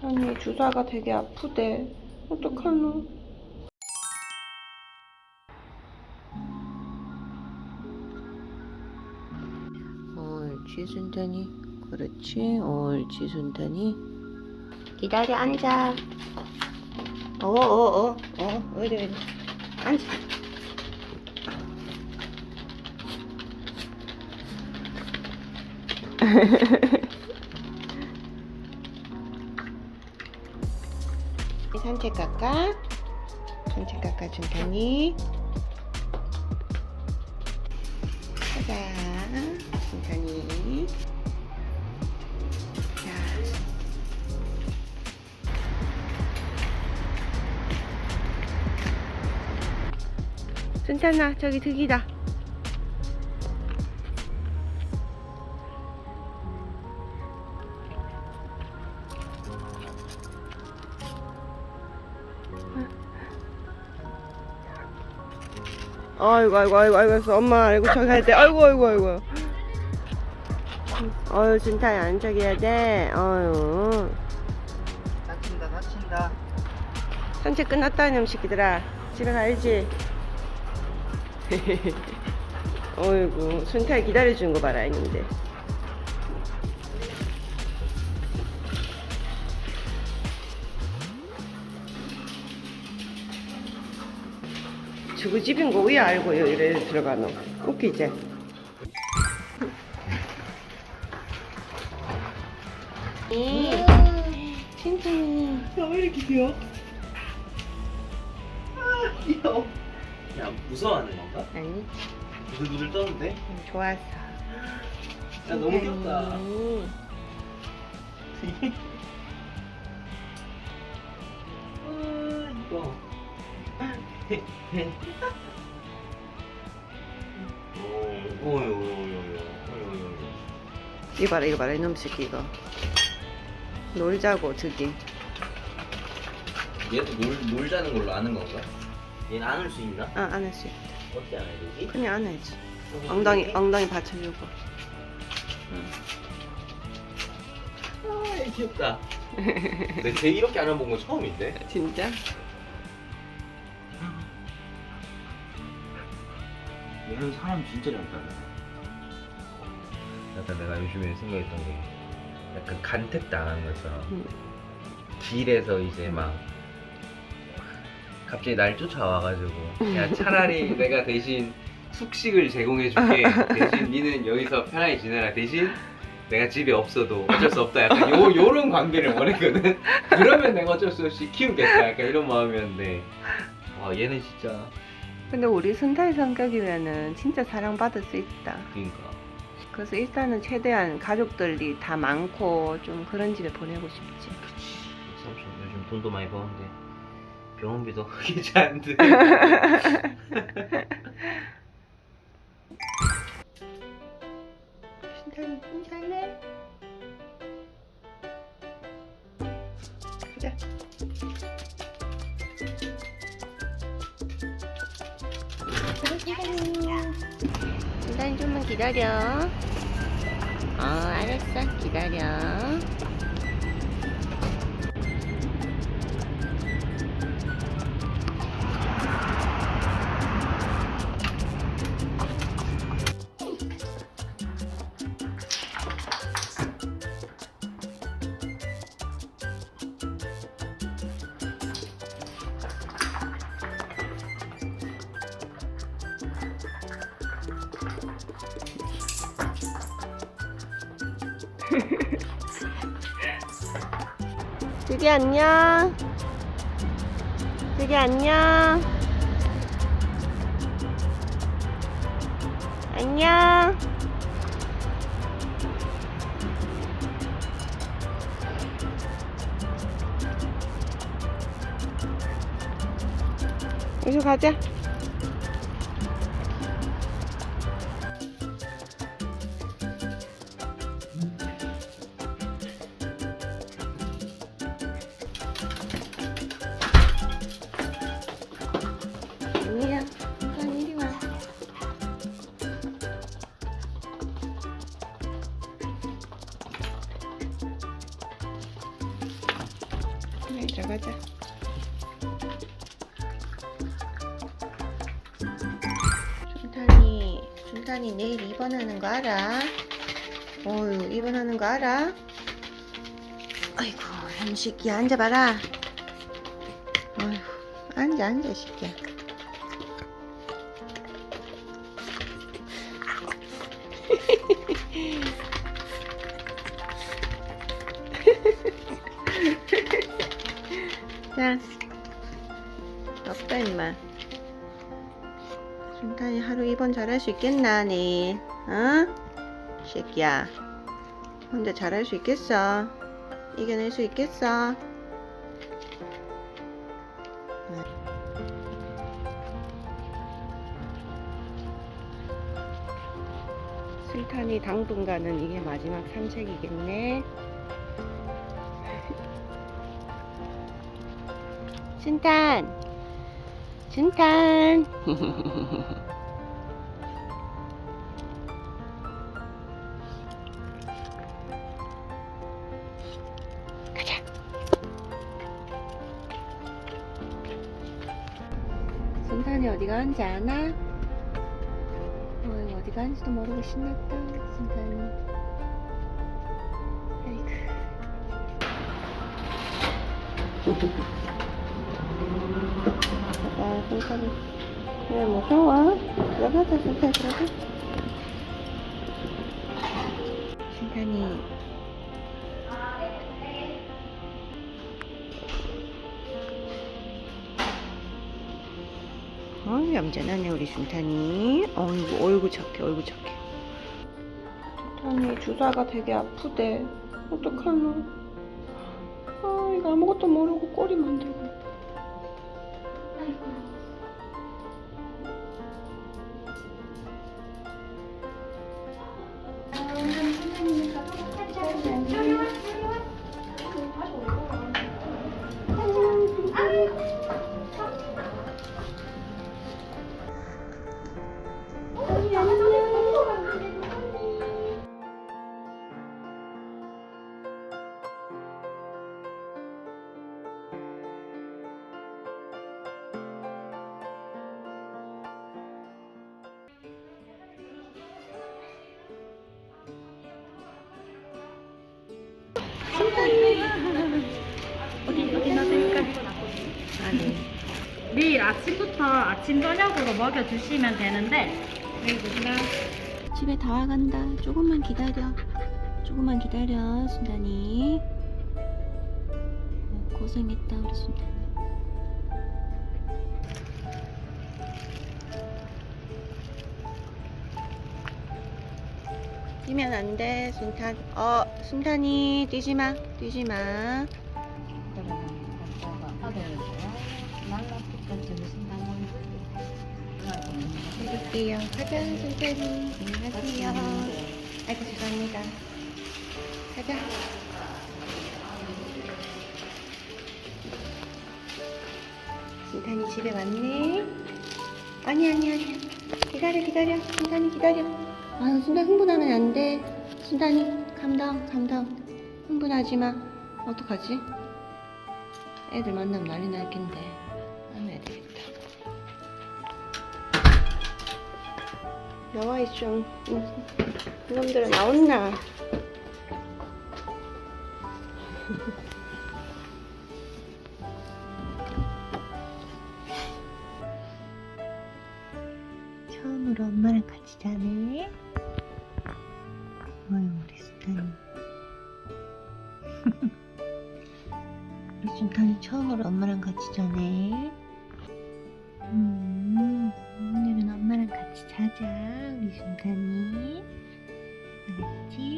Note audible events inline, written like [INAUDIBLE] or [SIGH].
단이 주사가 되게 아프대. 어떡하노? 옳지 순탄이. 그렇지. 옳지 순탄이. 기다려 앉아. 어어어 어, 어, 어디 어디 앉아. [LAUGHS] 산책 갈까? 산책 갈까 준탄이? 가자 준탄이 자 준탄아 저기 득이다 아이고 아이고 아이고 아이고 엄마 아이고 저기 갈 때. 아이고 아이고 아이고. 어유 준타야 안쪽해야 돼. 어유 다친다 다친다. 산책 끝났다 이놈 새끼들아 집에 가야지. [LAUGHS] 어이구 순타야 기다려주는 거 봐라 했는데 저거 집인 거 왜 알고 이래 들어가노 웃기지? 진짜니 야왜 이렇게 귀여워? 아 귀여워 야 무서워하는 건가? 아니 부들부들 떠는데? 좋았어 야 너무 귀엽다 음. [LAUGHS] 아 이거 오, 오요, 오요, 오요, 오요, 오요. 이거 봐라 이거 봐라 이놈 새끼 이거 놀자고 저기 얘도 놀, 놀자는 걸로 아는 건가? 얘는 안올수 있나? 아안 했어 어떻게 안 해야 되지? 그냥 안 해야지 엉덩이 엉덩이 받쳐주고 아, 얘 귀엽다. 근데 쟤 이렇게 안 해본 건 처음인데? 진짜? 얘는 사람 진짜 잘 따라. 약간 내가 요즘에 생각했던 게 약간 간택 당한 것처럼 음. 길에서 이제 막 갑자기 날 쫓아와가지고 야 차라리 [LAUGHS] 내가 대신 숙식을 제공해줄게. 대신 니는 여기서 편하게 지내라. 대신 내가 집에 없어도 어쩔 수 없다. 약간 요, 요런 관계를 원했거든. 그러면 내가 어쩔 수 없이 키우겠다. 약간 이런 마음이었는데 와 얘는 진짜 근데 우리 순타의 성격이면은 진짜 사랑받을 수 있다. 그니까. 그래서 일단은 최대한 가족들이 다 많고 좀 그런 집에 보내고 싶지. 그치. 삼촌 요즘 돈도 많이 버는데. 병원비도 괜찮은데 순타이 혼자 할래? 순타이 좀만 기다려. 어 알았어. 기다려 두기 안녕. 두기 안녕. 안녕. 여기서 가자. 들어가자. 준탄이 준탄이 내일 입원하는 거 알아? 어유 입원하는 거 알아? 아이고 현식이 앉아봐라. 어휴 앉아 앉아 시끼야. [LAUGHS] 자, 없다 임마. 준탄이 하루 입원 잘할 수 있겠나 내일? 어? 새끼야. 혼자 잘할 수 있겠어? 이겨낼 수 있겠어? 술탄이 당분간은 이게 마지막 산책이겠네. 준탄! 준탄! [LAUGHS] 가자! 준탄이 어디 가는지 아나? 어이, 어디 가는지도 모르고 신났다, 준탄이. 아이고. [LAUGHS] 아, 손가락. 왜 무서워? 들어가자, 손가락 들어가. 신탄이. 어, 얌전하네, 우리 순탄이. 어이구, 어이구, 착해, 어이구, 착해. 순탄이 주사가 되게 아프대. 어떡하노? 아, 이거 아무것도 모르고 꼬리 만들고. 어디 내일 아침부터 아침 저녁으로 먹여 주시면 되는데 여기 보시면 집에 다 와간다. 조금만 기다려. 조금만 기다려, 순단이. 어, 고생했다, 우리 순단이. 뛰면 안 돼, 순탄. 어, 순탄이 뛰지 마, 뛰지 마. 드릴게요. 가자, 순탄이. 안녕하세요. 아이고, 죄송합니다. 가자. 순탄이 집에 왔네. 아니, 아니, 아니. 기다려, 기다려. 순탄이 기다려. 아, 순탄 흥분하면 안 돼. 순탄이, 감다운, 감다운. 흥분하지 마. 어떡하지? 애들 만나면 난리 날 텐데. 나와 있죠. 이놈들은 나온나? [LAUGHS] 처음으로 엄마랑 같이 자네. 어휴, 우리 순탄이. [LAUGHS] 우리 순탄이 처음으로 엄마랑 같이 자네. 음, 오늘은 엄마랑 같이 자자, 우리 순탄이. 알았지?